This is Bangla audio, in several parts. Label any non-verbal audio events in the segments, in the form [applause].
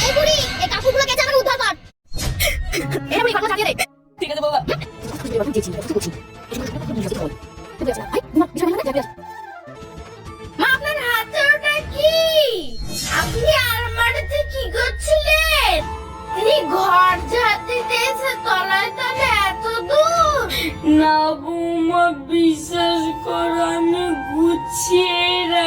এই বুড়ি এই কাপড়গুলো কেচে আমার উদ্ধার কর। এই বুড়ি ঘরগুলো সাজিয়ে দে। ঠিক আছে বাবা মা আপনার হাতে ওটা কি? আপনি আলমারিতে কি করছিলেন? তিনি ঘর ঝাড়তে দিয়েছে তলায় তলায় এত দূর। না বৌমা বিশ্বাস করো আমি গুছিয়ে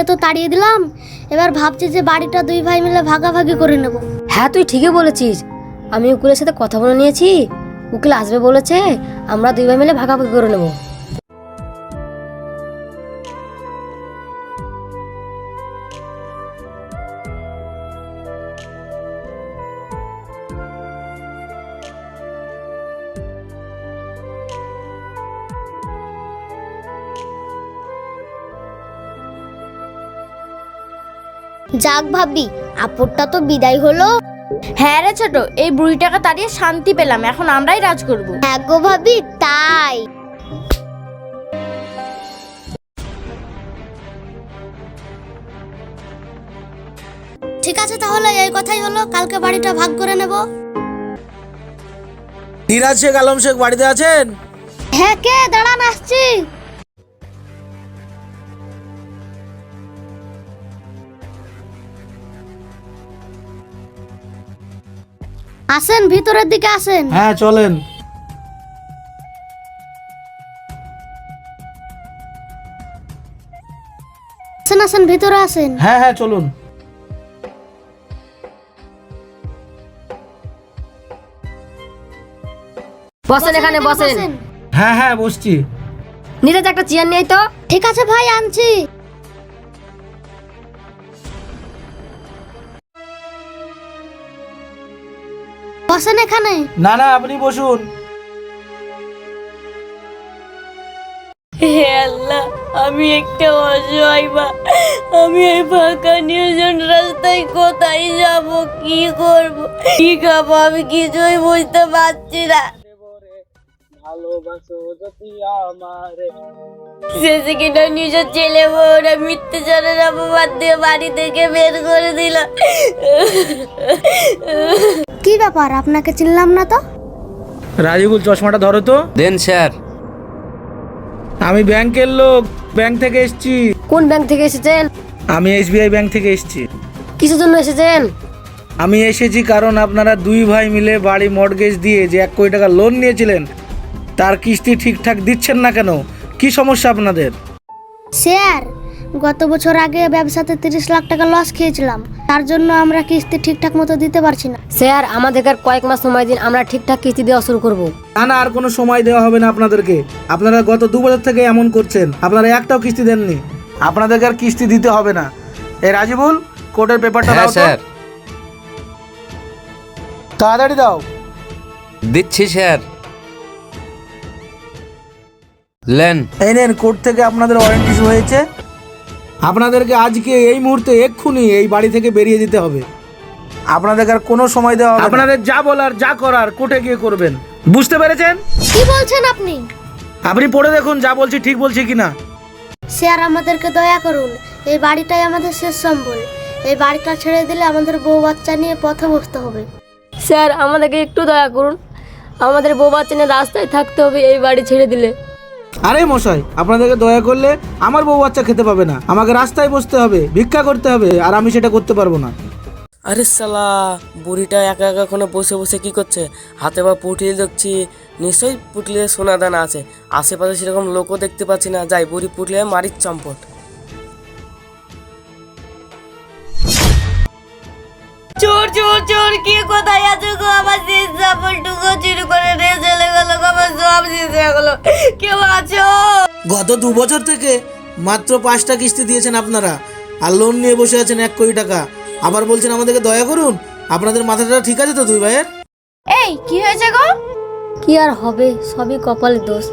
মাকে তো তাড়িয়ে দিলাম, এবার ভাবছি যে বাড়িটা দুই ভাই মিলে ভাগাভাগি করে নেব। হ্যাঁ তুই ঠিকই বলেছিস। আমি উকিলের সাথে কথা বলে নিয়েছি, উকিল আসবে বলেছে, আমরা দুই ভাই মিলে ভাগাভাগি করে নেব। যাক ভাবি আপদটা তো বিদায় হলো। হ্যাঁ রে ছোট এই বুড়িটাকে তাড়িয়ে শান্তি পেলাম এখন আমরাই রাজ করব। হ্যাঁ গো ভাবি তাই। ঠিক আছে তাহলে এই কথাই হলো কালকে বাড়িটা ভাগ করে নেব। নিরাজ শেখ আলম শেখ বাড়িতে আছেন? হ্যাঁ কে দাঁড়ান আসছি। আসেন ভিতরের দিকে আসেন। হ্যাঁ চলেন। আসেন আসেন ভিতরে আসেন। হ্যাঁ হ্যাঁ চলুন। বসেন এখানে বসেন হ্যাঁ হ্যাঁ বসছি। নিরাজ একটা চেয়ার নেই তো। ঠিক আছে ভাই আনছি। বসেন এখানে? না না আপনি বসুন। হে আল্লাহ আমি একটা অসহায় মা। আমি এই ফাঁকা নির্জন রাস্তায় কোথায় যাব কি করব? কি খাব আমি কিছুই বুঝতে পারছি না। শেষে কিনা নিজের ছেলে বউরা মিথ্যে চলের অপবাদ দিয়ে বাড়ি থেকে বের করে দিল। কি ব্যাপার? আপনাকে চিনলাম না তো? রাজিবুল চশমাটা ধরো তো। দেন স্যার। আমি ব্যাংকের লোক ব্যাংক থেকে এসেছি। কোন ব্যাংক থেকে এসেছেন? আমি এসবিআই ব্যাংক থেকে এসেছি। কিসের জন্য এসেছেন? আমি এসেছি কারণ আপনারা দুই ভাই মিলে বাড়ি মর্গেজ দিয়ে যে এক কোটি টাকা লোন নিয়েছিলেন তার কিস্তি ঠিকঠাক দিচ্ছেন না কেন? কি সমস্যা আপনাদের? স্যার গত বছর আগে ব্যবসাতে তিরিশ লাখ টাকা লস খেয়েছিলাম। তার জন্য আমরা কিস্তি ঠিকঠাক মতো দিতে পারছি না। স্যার আমাদেরকে আর কয়েক মাস সময় দিন আমরা ঠিকঠাক কিস্তি দেওয়া শুরু করব। না না আর কোনো সময় দেওয়া হবে না আপনাদেরকে। আপনারা গত দু বছর থেকে এমন করছেন। আপনারা একটাও কিস্তি দেননি। আপনাদেরকে আর কিস্তি দিতে হবে না। এ রাজিবুল কোর্টের পেপারটা হ্যাঁ দাও তো। স্যার। তাড়াতাড়ি দাও। দিচ্ছি স্যার। লেন। এই নেন কোর্ট থেকে আপনাদের ওয়ারেন্ট ইস্যু হয়েছে। আপনাদেরকে আজকে এই মুহূর্তে এক্ষুনি এই বাড়ি থেকে বেরিয়ে যেতে হবে। আপনাদেরকে আর কোনো সময় দেওয়া হবে আপনাদের যা বলার যা করার কোর্টে গিয়ে করবেন। বুঝতে পেরেছেন? কি বলছেন আপনি? আপনি পড়ে দেখুন যা বলছি ঠিক বলছি কিনা। স্যার আমাদেরকে দয়া করুন। এই বাড়িটাই আমাদের শেষ সম্বল। এই বাড়িটা ছেড়ে দিলে আমাদের বউ বাচ্চা নিয়ে পথে বসতে হবে। স্যার আমাদেরকে একটু দয়া করুন। আমাদের বউ বাচ্চা নিয়ে রাস্তায় থাকতে হবে এই বাড়ি ছেড়ে দিলে। আরে মশাই আপনাদেরকে দয়া করলে আমার বউ বাচ্চা খেতে পাবে না। আমাকে রাস্তায় বসতে হবে ভিক্ষা করতে হবে আর আমি সেটা করতে পারব না। আরে সালা বুড়িটা একা একা ওখানে বসে বসে কি করছে? হাতে বা পুটলি দেখছি নিশ্চয়ই পুটলিতে সোনা দানা আছে। আশেপাশে সেরকম লোকও দেখতে পাচ্ছি না। যাই বুড়ি পুটলি মারির চম্পট। এখন কি কোথায় আছো গো? আমার শেষ সাপোর্টটুকু চুরি করে নিয়ে চলে গেল গো আমার সব শেষ হয়ে গত দু বছর থেকে মাত্র পাঁচটা কিস্তি দিয়েছেন আপনারা আর লোন নিয়ে বসে আছেন এক কোটি টাকা। আবার বলছেন আমাদেরকে দয়া করুন আপনাদের মাথাটা ঠিক আছে তো দুই ভাইয়ের? এই কি হয়েছে গো? কি আর হবে সবই কপালের দোষ।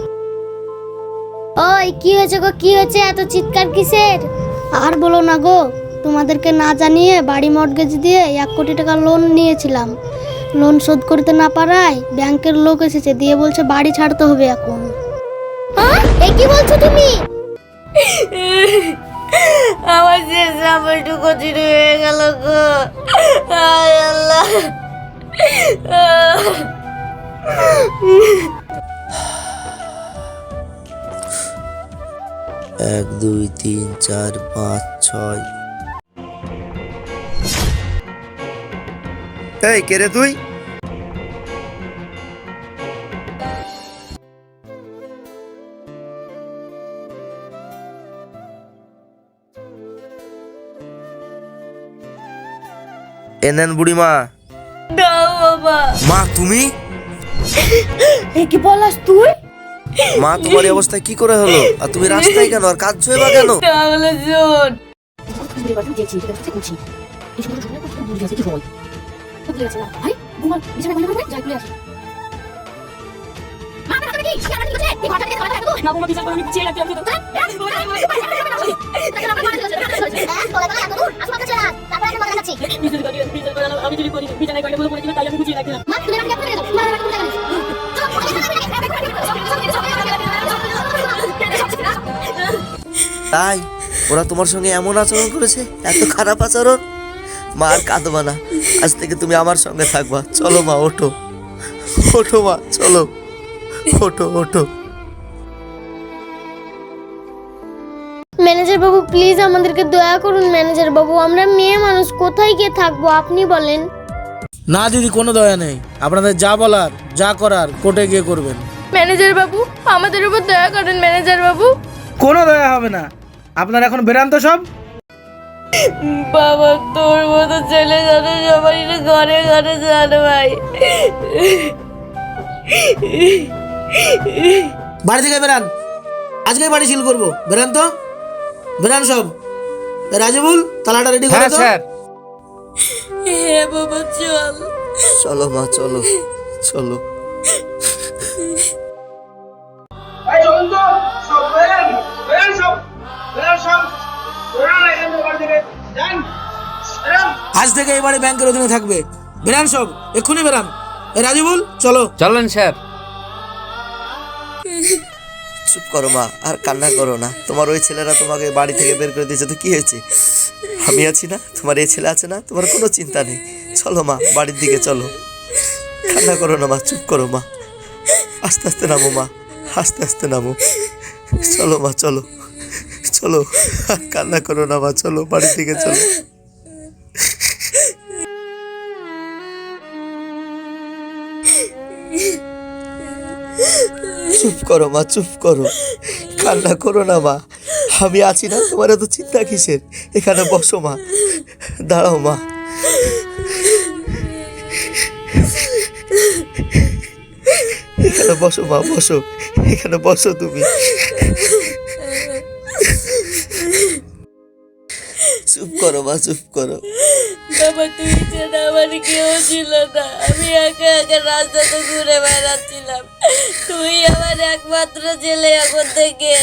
ওই কি হয়েছে গো কি হয়েছে এত চিৎকার কিসের? আর বলো না গো তোমাদেরকে না জানিয়ে বাড়ি মর্টগেজ দিয়ে এক কোটি টাকা লোন নিয়েছিলাম। লোন শোধ করতে না পারায় ব্যাংকের লোক এসেছে দিয়ে বলছে বাড়ি ছাড়তে হবে এখন। এ কি বলছো তুমি? আমার শেষ সাপোর্টটুকু চুরি হয়ে গেল গো। আল্লাহ। এক দুই তিন চার পাঁচ ছয়। এই কে রে তুই? এনেন বুড়িমা। দাও বাবা। মা তুমি? এ কি বলাস তুই? মা তোমার এই অবস্থায় কি করে হলো? আর তুমি রাস্তায় কেন? আর কাজ ছয় বা কেন? তাহলে শোন। মা আপনার কি কি আমার ভাই হচ্ছে বিছানা ভালো করে যাই তুই না বলো বিচার করে আমি পিছিয়ে রাখতে আমি তো মা তুমি আমাকে আপনি মা আমাকে তুমি তাই, ওরা তোমার সঙ্গে এমন আচরণ করেছে? এত খারাপ আচরণ? মা আর কাঁদবা না। আজ থেকে তুমি আমার সঙ্গে থাকবা। চলো মা, ওঠো। ওঠো মা, চলো। ওঠো ওঠো। ম্যানেজার বাবু প্লিজ আমাদেরকে দয়া করুন ম্যানেজার বাবু। আমরা মেয়ে মানুষ কোথায় গিয়ে থাকব? আপনি বলেন। না দিদি কোনো দয়া নেই। আপনাদের যা বলার যা করার কোর্টে গিয়ে করবেন। ম্যানেজার বাবু আমাদের উপর দয়া করেন ম্যানেজার বাবু। কোনো দয়া হবে না। আপনার এখন বেরান তো সব। বাবা তোর মতো ছেলে জানে সবাই ঘরে ঘরে জানে ভাই। বাড়ি থেকে বেরান। আজকেই বাড়ি সিল করব। বেরান তো? বেরান সব। রাজীবুল তালাটা রেডি করে হ্যাঁ তো? হে বাবা চল। চলো মা চলো চলো। আজ থেকে এই বাড়ি ব্যাংকের অধীনে থাকবে। বেরান সব এক্ষুনি বেরান। রাজীবুল চলো। চলেন স্যার। চুপ করো মা, আর কান্না করো না। তোমার ওই ছেলেরা তোমাকে বাড়ি থেকে বের করে দিয়েছে তো কি হয়েছে? আমি আছি না? তোমার এই ছেলে আছে না? তোমার কোনো চিন্তা নেই। চলো মা, বাড়ির দিকে চলো। কান্না করো না মা, চুপ করো মা। আস্তে আস্তে নামো মা, আস্তে আস্তে নামো। চলো মা, চলো। চলো কান্না করো না মা, চলো, বাড়ির দিকে চলো। করো, মা, চুপ করো। কান্না করো না, মা। আমি আছি না, তোমার এত চিন্তা কিসের? এখানে বসো, মা। দাঁড়াও, মা। এখানে বসো, মা, বসো। এখানে বসো তুমি। চুপ করো, মা, চুপ করো। বাবা তুই ছাড়া আমার কেউ ছিল না। আমি একা একা রাস্তাতে ঘুরে বেড়াচ্ছিলাম। তুই আমার একমাত্র ছেলে এখন থেকে।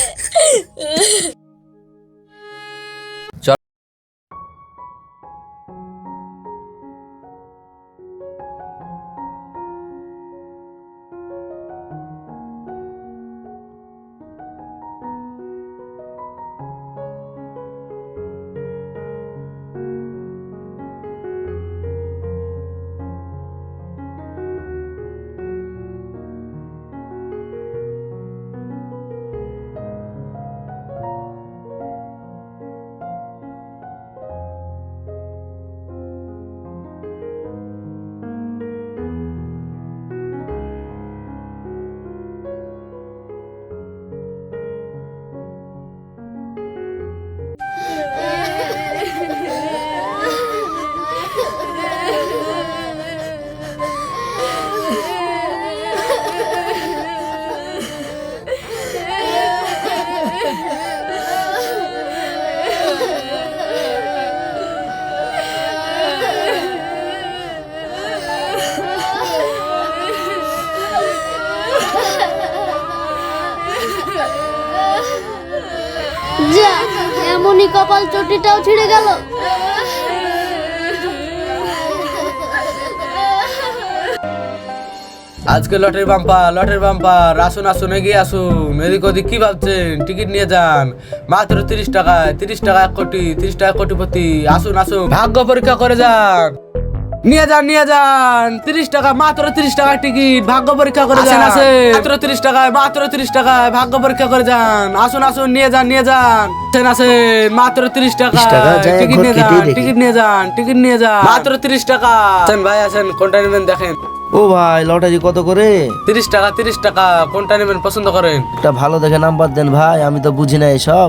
এমনই কপাল চটিটাও ছিঁড়ে গেল। আজকে লটারি বাম্পার লটারি বাম্পার, আসুন আসুন, এগিয়ে আসুন। এদিক ওদিক কি ভাবছেন? টিকিট নিয়ে যান। মাত্র তিরিশ টাকায়, তিরিশ টাকা এক কোটি, তিরিশ টাকা কোটিপতি। আসুন আসুন। ভাগ্য পরীক্ষা করে যান। নিয়ে যান নিয়ে যান। তিরিশ টাকা মাত্র তিরিশ টাকা টিকিট। ভাগ্য পরীক্ষা করে যান। আছে মাত্র তিরিশ টাকায় মাত্র তিরিশ টাকায় ভাগ্য পরীক্ষা করে যান। আসুন আসুন নিয়ে যান নিয়ে যান। আছে মাত্র তিরিশ টাকা। 30 টাকা, যাই টিকিট নিয়ে যান টিকিট নিয়ে যান টিকিট নিয়ে যান। মাত্র তিরিশ টাকা। ভাই আছেন কোনটা নেবেন দেখেন। ও ভাই লটারি কত করে? তিরিশ টাকা তিরিশ টাকা। কোনটা নেবেন পছন্দ করেন? একটা ভালো দেখে নাম্বার দেন ভাই আমি তো বুঝি না এসব।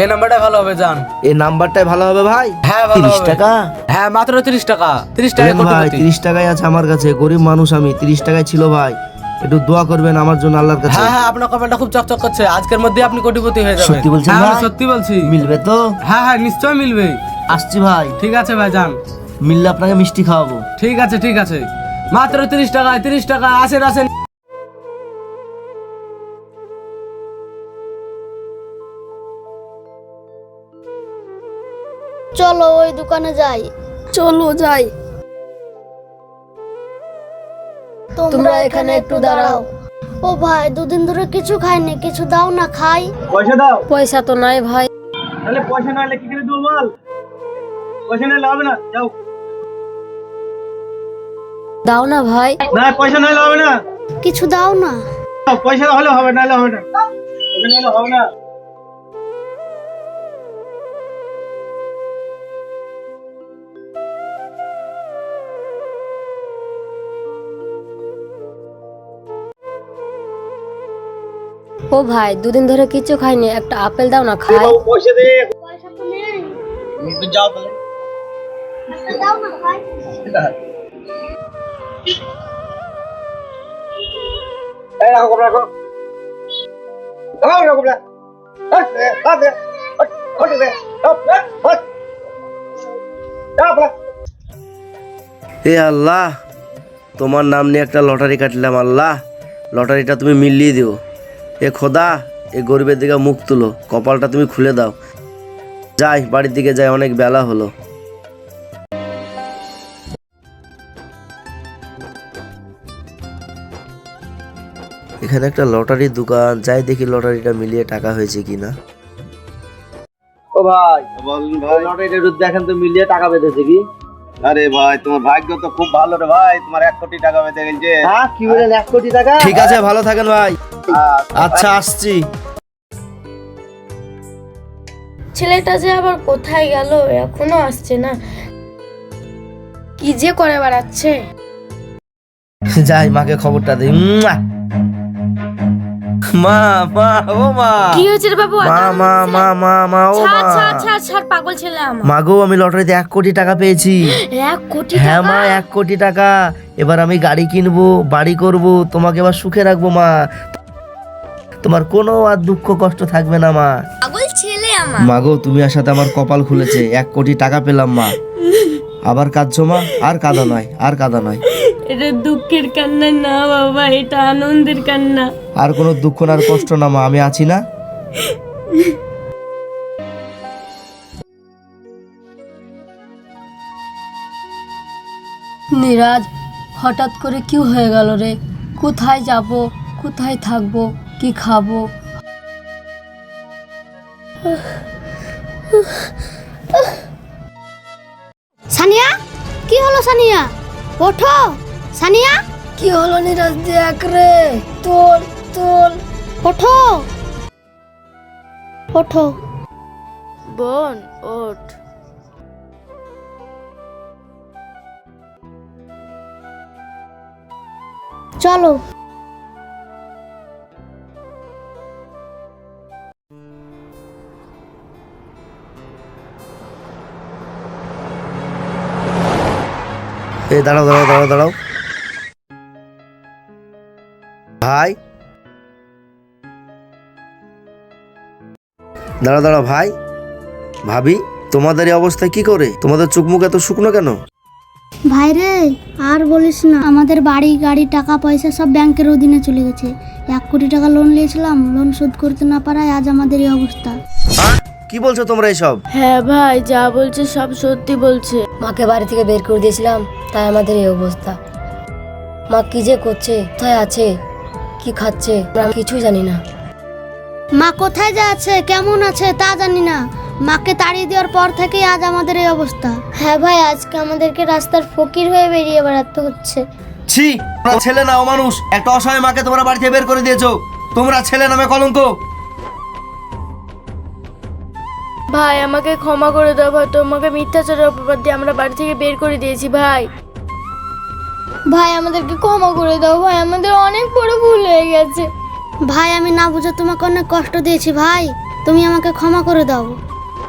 এই নাম্বারটা ভালো হবে যান এই নাম্বারটাই ভালো হবে ভাই? হ্যাঁ ভালো তিরিশ হবে। টাকা? হ্যাঁ মাত্র তিরিশ টাকা। তিরিশ টাকা ভাই তিরিশ টাকাই আছে আমার কাছে গরিব মানুষ আমি তিরিশ টাকায় ছিল ভাই। একটু দোয়া করবেন আমার জন্য আল্লাহর কাছে। হ্যাঁ হ্যাঁ আপনার কপালটা খুব চকচক করছে। আজকের মধ্যে আপনি কোটিপতি হয়ে যাবেন। সত্যি বলছেন হ্যাঁ, আমি ভাই? সত্যি বলছি। মিলবে তো? হ্যাঁ হ্যাঁ নিশ্চয় মিলবে। আসছি ভাই। ঠিক আছে ভাই যান। মিললে আপনাকে মিষ্টি খাওয়াবো। ঠিক আছে ঠিক আছে। মাত্র তিরিশ টাকা তিরিশ টাকা আসেন আসেন। চলো ওই দোকানে যাই। চলো যাই। তোমরা এখানে একটু দাঁড়াও। ও ভাই দুদিন ধরে কিছু খাইনি কিছু দাও না খাই। পয়সা দাও। পয়সা তো নাই ভাই। তাহলে পয়সা না হলে কি করে দেবো মাল পয়সা নিলে হবে না যাও। দাও না ভাই। না পয়সা না হলে হবে না। কিছু দাও না। পয়সা হলে হবে না হলে হবে না। পয়সা না হলে হবে না। ও ভাই দুদিন ধরে কিছু খাইনি একটা আপেল দাও না খাই। পয়সা দে। পয়সা তো নেই। তুই যাও তাহলে। একটা দাও না খাই হাট হে আল্লাহ, তোমার নাম নিয়ে একটা লটারি কাটলাম, আল্লাহ। লটারিটা তুমি মিলিয়ে দিও। এ খোদা, এ গরিবের দিকে মুখ তুলো। কপালটা তুমি খুলে দাও। যাই, বাড়ির দিকে যাই, অনেক বেলা হলো। এখানে একটা লটারির দোকান যাই দেখি লটারিটা মিলিয়ে টাকা হয়েছে কিনা। ও ভাই বলুন ভাই। লটারিটা একটু দেখেন তো মিলিয়ে টাকা পেতেছে কি? আরে ভাই তোমার ভাগ্য তো খুব ভালো রে ভাই। তোমার এক কোটি টাকা পেতে গেছে। হ্যাঁ কি বলেন এক কোটি টাকা? ঠিক আছে ভালো থাকেন ভাই। আচ্ছা আসছি। ছেলেটা যে আবার কোথায় গেল এখনও আসছে না। কি যে করে বেড়াচ্ছে। যাই মাকে খবরটা দিই! মা মা ও মা। কি হয়েছে রে বাবু? মা মা মা মা মা ও মা। ছাড় ছাড় ছাড় পাগল ছেলে আমার। মা গো আমি লটারিতে এক কোটি টাকা পেয়েছি। এক কোটি হ্যাঁ মা এক কোটি টাকা। এবার আমি গাড়ি কিনবো বাড়ি করব তোমাকে এবার সুখে রাখব মা। তোমার কোনো আর দুঃখ কষ্ট থাকবে না মা। পাগল ছেলে আমার। মা গো তুমি আসাতে আমার কপাল খুলেছে। এক কোটি টাকা পেলাম মা। আবার কাঁদছো মা? আর কাঁদা নয় আর কাঁদা নয়। এটা দুঃখের কান্না না বাবা এটা আনন্দের কান্না। আর কোনো দুঃখ না আর কষ্ট না মা আমি আছি না। নিরাজ হঠাৎ করে কি হয়ে গেল রে? কোথায় যাব? কোথায় থাকব? কি খাব? সানিয়া কি হলো সানিয়া? ওঠো। সানিয়া? কি হলো নিরাজ দেখ রে? তোল তোল ওঠো। ওঠো। বোন ওঠ। চলো। এ দাঁড়াও দাঁড়াও দাঁড়াও দাঁড়াও। ভাই। দাঁড়া দাঁড়াও ভাই। ভাবি তোমাদের এই অবস্থায় কি করে? তোমাদের চোখ মুখ এত শুকনো কেন? ভাই রে আর বলিস না আমাদের বাড়ি গাড়ি টাকা পয়সা সব ব্যাংকের অধীনে চলে গেছে। এক কোটি টাকা লোন নিয়েছিলাম লোন শোধ করতে না পারায় আজ আমাদের এই অবস্থা। কি বলছো তোমরা এসব? হ্যাঁ ভাই যা বলছে সব সত্যি বলছে। মাকে বাড়ি থেকে বের করে দিয়েছিলাম তাই আমাদের এই অবস্থা। মা কি যে করছে কোথায় আছে? কি খাচ্ছে? আমরা কিছুই জানি না। মা কোথায় যা আছে কেমন আছে তা জানি না। মাকে তাড়িয়ে দেওয়ার পর থেকেই আজ আমাদের এই অবস্থা। হ্যাঁ ভাই আজকে আমাদেরকে রাস্তার ফকির হয়ে বেরিয়ে বেড়াতে হচ্ছে। ছি তোমরা ছেলে না মানুষ। একটা অসহায় মাকে তোমরা বাড়ি থেকে বের করে দিয়েছ। তোমরা ছেলে নামে কলঙ্ক। ভাই আমাকে ক্ষমা করে দাও ভাই। তোমাকে মিথ্যাচারের অপবাদ দিয়ে আমরা বাড়ি থেকে বের করে দিয়েছি ভাই। ভাই আমাদেরকে ক্ষমা করে দাও ভাই। আমাদের গেছে ভাই আমি না বুঝে তোমাকে অনেক কষ্ট দিয়েছি ভাই। তুমি আমাকে ক্ষমা করে দাও।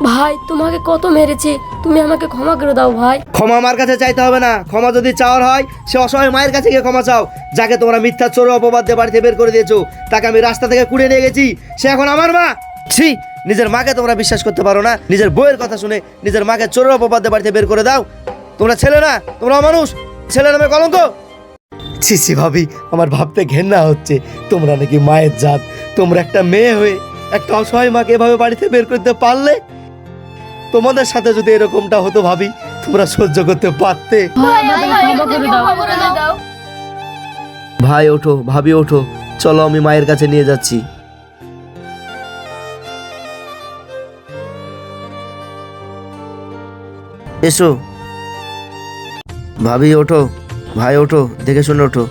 ভাই তোমাকে কত মেরেছে? তুমি আমাকে ক্ষমা করে দাও ভাই। ক্ষমা আমার কাছে চাইতে হবে না। ক্ষমা যদি চাওয়ার হয় সে অসহায় মায়ের কাছে গিয়ে ক্ষমা চাও। যাকে তোমরা মিথ্যা চোর অপবাদ দিয়ে বাড়িতে বের করে দিয়েছ তাকে আমি রাস্তা থেকে কুড়ে নিয়ে গেছি। সে এখন আমার মা। ছি নিজের মাকে তোমরা বিশ্বাস করতে পারো না। নিজের বইয়ের কথা শুনে নিজের মাকে চোরের অপবাদ দিয়ে বাড়িতে বের করে দাও। তোমরা ছেলে না তোমরা মানুষ ছেলে নামে কলঙ্ক। ছি ছি ভাবি আমার ভাবতে ঘেন্না হচ্ছে। তোমরা নাকি মায়ের জাত। তোমরা একটা মেয়ে হয়ে একটা অসহায় মাকে এভাবে বাড়িতে বের করতে পারলে? তোমাদের সাথে যদি এরকমটা হতো ভাবি তোমরা সহ্য করতে পারতে। ভাই ওঠো ভাবি ওঠো। চলো আমি মায়ের কাছে নিয়ে যাচ্ছি। এসো। ভাবি ওঠো। ভাই ওঠো দেখে শুনে ওঠো।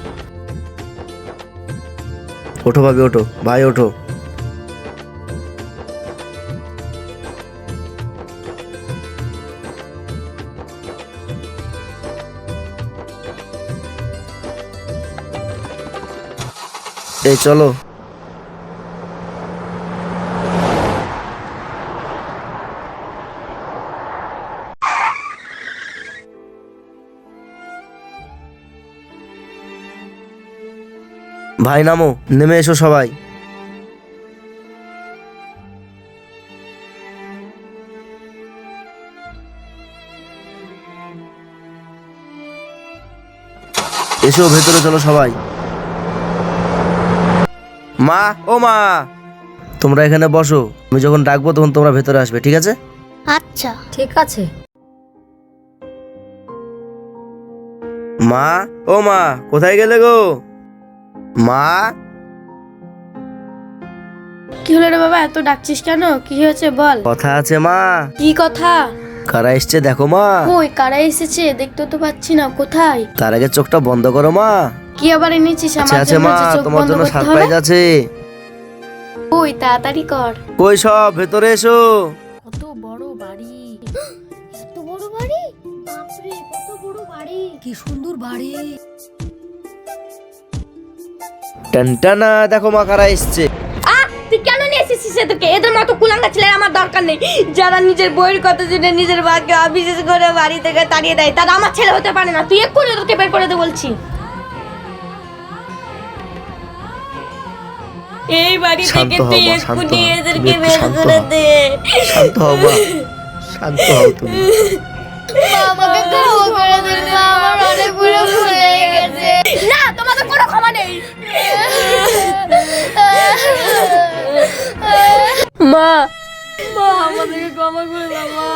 ওঠো ভাবি ওঠো। ভাই ওঠো। এই চলো। ভাই নামো নেমে এসো সবাই। এসো ভেতরে চলো সবাই। মা ও মা! তোমরা এখানে বসো আমি যখন ডাকবো তখন তোমরা ভেতরে আসবে ঠিক আছে? আচ্ছা। ঠিক আছে। মা ও মা কোথায় গেলে গো? মা? কি হলো রে বাবা? এত ডাকছিস কেন? কি হয়েছে বল। কথা আছে মা। কি কথা? কারা এসছে দেখো মা। কই কারা এসেছে? দেখতে তো পাচ্ছি না কোথায়? তার আগে চোখটা বন্ধ করো মা। কি আবার এনেছিস? আমার আছে জন্য মা যে চোখ তোমার বন্ধ জন্য করতে হবে সারপ্রাইজ আছে। কই তাড়াতাড়ি কর। কই সব? ভেতরে এসো। কত বড় বাড়ি। [gasps] এত বড় বাড়ি? বাপরে কত বড় বাড়ি। কি সুন্দর বাড়ি। টানটানা দেখো মা কারা এসছে। তুই কেন নিয়ে এসেছিস এদেরকে? এদের মতো কুলাঙ্গা ছেলের আমার দরকার নেই। যারা নিজের বইয়ের কথা শুনে নিজের ভাগ্যে অবিশেষ করে বাড়ি থেকে তাড়িয়ে দেয় তারা আমার ছেলে হতে পারে না। তুই এক্ষুনি ওদেরকে বের করে দে বলছি। এই বাড়ি থেকে তুই এক্ষুনি এদেরকে বের করে দে। শান্ত হও শান্ত হও তুমি। [laughs] আমাকে ক্ষমা করে দিন মা আমার অনেক বড় ভুল হয়ে গেছে। না তোমাদের কোনো ক্ষমা নেই। মা মা আমাদেরকে ক্ষমা করে দাও মা।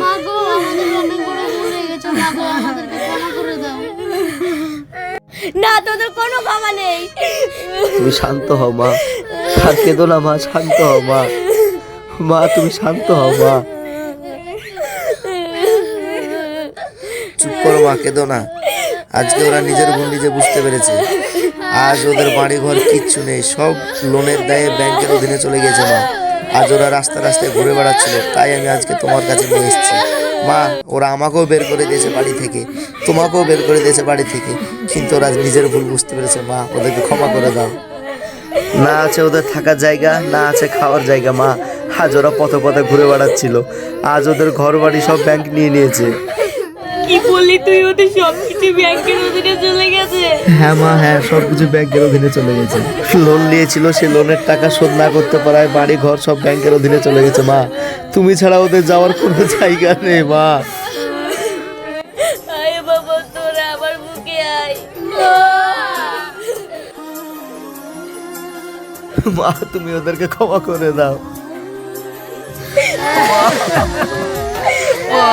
মা গো আমাদের অনেক বড় ভুল হয়ে গেছে মা গো আমাদেরকে ক্ষমা করে দাও। না তোদের কোনো ক্ষমা নেই। তুমি শান্ত হও মা। আর কেঁদো না মা শান্ত হও মা। মা তুমি শান্ত হও মা। চুপ করো মা, কেঁদো না। আজকে ওরা নিজের ভুল নিজে বুঝতে পেরেছে, আজ ওদের বাড়ি ঘর কিচ্ছু নেই, সব লোনের দায়ে ব্যাংকের অধীনে চলে গেছে মা। আজ ওরা রাস্তা রাস্তায় ঘুরে বেড়াচ্ছিল, তাই আমি আজকে তোমার কাছে নিয়ে এসেছি। মা, ওরা আমাকেও বের করে দিয়েছে বাড়ি থেকে, তোমাকেও বের করে দিয়েছে বাড়ি থেকে, কিন্তু ওরা নিজের ভুল বুঝতে পেরেছে মা, ওদেরকে ক্ষমা করে দাও। না আছে ওদের থাকার জায়গা, না আছে খাওয়ার জায়গা মা। আজ ওরা পথে পথে ঘুরে বেড়াচ্ছিল, আজ ওদের ঘর বাড়ি সব ব্যাংক নিয়ে নিয়েছে। কি বললি তুই? ওদের সব কিছু ব্যাংকের অধীনে চলে গেছে। হ্যাঁ মা হ্যাঁ সব কিছু ব্যাংকের অধীনে চলে গেছে। লোন নিয়েছিল সে লোনের টাকা শোধ না করতে পারায় বাড়ি ঘর সব ব্যাংকের অধীনে চলে গেছে মা। তুমি ছাড়া ওদের যাওয়ার কোনো জায়গা নেই মা। আয় বাবা তোরা আমার বুকে আয়। মা তুমি ওদেরকে ক্ষমা করে দাও। মা।